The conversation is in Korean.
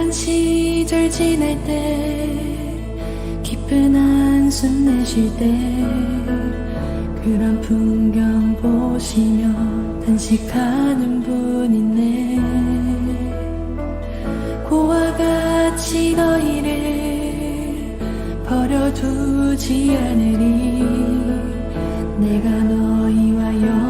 고요한 시절 지날 때 기쁜 한숨 내쉴 때 그런 풍경 보시며 단식하는 분 있네. 고와 같이 너희를 버려두지 않으리. 내가 너희와 영